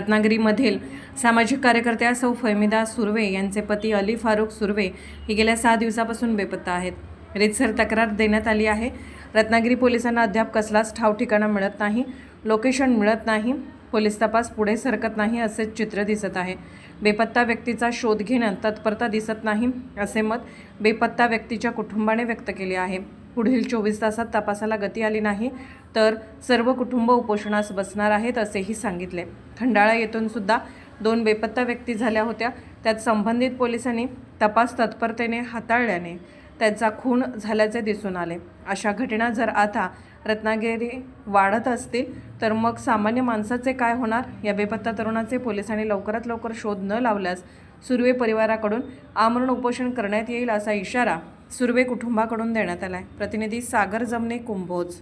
रत्नागिरीमधील सामाजिक कार्यकर्त्या सौ फहमिदा सुर्वे यांचे पती अली फारुख सुर्वे हे गेल्या सहा दिवसापासून बेपत्ता आहेत. रितसर तक्रार देण्यात आली आहे. रत्नागिरी पोलिसांना अद्याप कसलाच ठाव ठिकाणा मिळत नाही लोकेशन मिळत नाही पोलीस तपास पुढे सरकत नाही असे चित्र दिसत आहे. बेपत्ता व्यक्तीचा शोध घेण्यात तत्परता दिसत नाही असे मत बेपत्ता व्यक्तीच्या कुटुंबाने व्यक्त केले आहे. पुढील चोवीस तासात तपासाला गती आली नाही तर सर्व कुटुंब उपोषणास बसणार आहेत असेही सांगितले. खंडाळा येथून सुद्धा दोन बेपत्ता व्यक्ती झाल्या होत्या. त्यात संबंधित पोलिसांनी तपास तत्परतेने हाताळल्याने त्यांचा खून झाल्याचे दिसून आले. अशा घटना जर आता रत्नागिरी वाढत असतील तर मग सामान्य माणसाचे काय होणार? या बेपत्ता तरुणाचे पोलिसांनी लवकरात लवकर शोध न लावल्यास सुर्वे परिवाराकडून आमरण उपोषण करण्यात येईल असा इशारा सुर्वे कुटुंबाकडून देण्यात आला आहे प्रतिनिधी सागर जमने कुंभोज.